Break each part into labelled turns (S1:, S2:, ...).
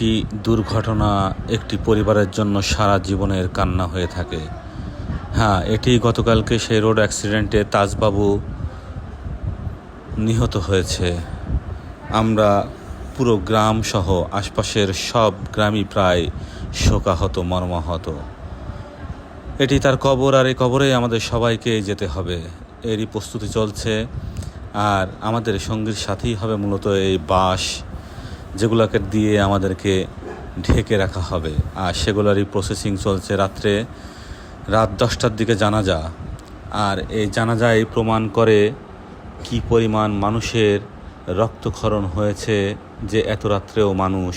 S1: একটি দুর্ঘটনা একটি পরিবারের জন্য সারা জীবনের কান্না হয়ে থাকে। হ্যাঁ এটি গতকালকে সেই রোড অ্যাক্সিডেন্টে তাজবাবু নিহত হয়েছে। আমরা পুরো গ্রাম সহ আশপাশের সব গ্রামই প্রায় শোকাহত, মর্মাহত। এটি তার কবর আর এই কবরে আমাদের সবাইকে যেতে হবে। এরই প্রস্তুতি চলছে। আর আমাদের সঙ্গীর সাথেই হবে মূলত এই বাঁশ যেগুলোকে দিয়ে আমাদেরকে ঢেকে রাখা হবে। আর সেগুলোরই প্রসেসিং চলছে রাত্রে রাত দশটার দিকে জানাজা। আর এই জানাজাই প্রমাণ করে কি পরিমাণ মানুষের রক্তক্ষরণ হয়েছে যে এত রাত্রেও মানুষ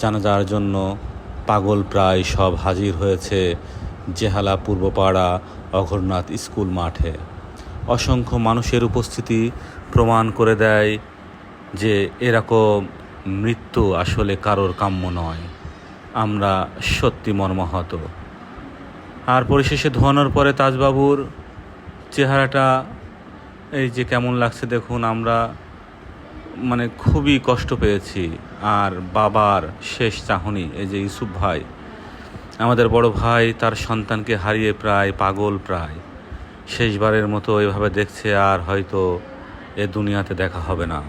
S1: জানাজার জন্য পাগল প্রায় সব হাজির হয়েছে জেহালা, পূর্বপাড়া, অঘরনাথ স্কুল মাঠে। অসংখ্য মানুষের উপস্থিতি প্রমাণ করে দেয় যে এরকম মৃত্যু আসলে কারোর কাম্য নয়। আমরা সত্যি মর্মাহত। আর পরিশেষে ধোয়ানোর পরে তাজবাবুর চেহারাটা এই যে কেমন লাগছে দেখুন, আমরা মানে খুবই কষ্ট পেয়েছি। আর বাবার শেষ চাহনি, এই যে ইউসুফ ভাই, আমাদের বড় ভাই তার সন্তানকে হারিয়ে প্রায় পাগল প্রায়। শেষবারের মতো এভাবে দেখছে আর হয়তো এ দুনিয়াতে দেখা হবে না।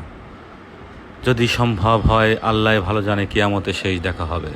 S1: যদি সম্ভব হয় আল্লাহ ভালো জানে কিয়ামতে শেষ দেখা হবে।